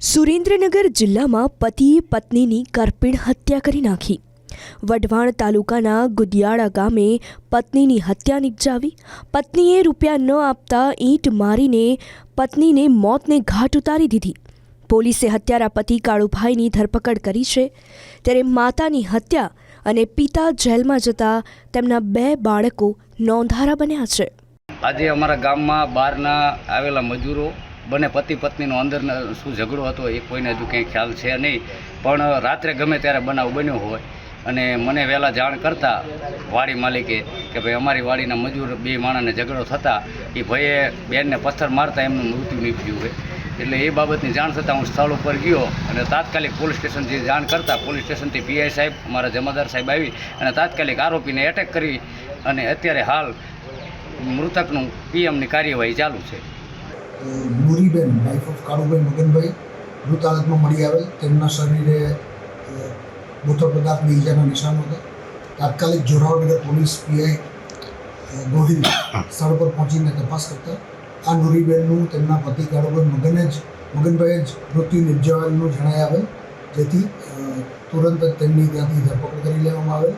સુરેન્દ્રનગર જિલ્લામાં પતિએ પત્નીની કરપીણ હત્યા કરી નાખી. વઢવાણ તાલુકાના ગુદિયાળા ગામે પત્નીની હત્યા નિપજાવી. પત્નીએ રૂપિયા ન આપતા ઈંટ મારીને પત્નીને મોતને ઘાટ ઉતારી દીધી. પોલીસે હત્યારા પતિ કાળુભાઈની ધરપકડ કરી છે. ત્યારે માતાની હત્યા અને પિતા જેલમાં જતા તેમના બે બાળકો નોંધારા બન્યા છે. આજે અમારા ગામમાં બહારના આવેલા મજૂરો બંને પતિ પત્નીનો અંદર શું ઝઘડો હતો એ કોઈને હજુ કંઈ ખ્યાલ છે નહીં. પણ રાત્રે ગમે ત્યારે બનાવ બન્યો હોય અને મને વહેલા જાણ કરતા વાડી માલિકે કે ભાઈ અમારી વાડીના મજૂર બે માણસને ઝઘડો થતાં એ ભાઈએ બેનને પથ્થર મારતા એમનું મૃત્યુ નીપજ્યું હોય એટલે એ બાબતની જાણ થતાં હું સ્થળ ઉપર ગયો અને તાત્કાલિક પોલીસ સ્ટેશનથી જાણ કરતાં પોલીસ સ્ટેશનથી પીઆઈ સાહેબ અમારા જમાદાર સાહેબ આવી અને તાત્કાલિક આરોપીને એટેક કરી અને અત્યારે હાલ મૃતકનું પીએમની કાર્યવાહી ચાલુ છે. નૂરીબેન વાઇફ ઓફ કાળુભાઈ મગનભાઈ મૃત હાલતમાં મળી આવેલ. તેમના શરીરે બોથડ પદાર્થની ઈજાના નિશાનો હતા. તાત્કાલિક જોરાવનગર પોલીસ પીઆઈ ગોહિલ સ્થળ પર પહોંચીને તપાસ કરતા. આ નુરીબેનનું તેમના પતિ કાળુભાઈ મગને જ મગનભાઈએ જ મૃત્યુ નિપજાવેલનું જણાય આવેલ. જેથી તુરંત જ તેમની ત્યાંથી ધરપકડ કરી લેવામાં આવેલ.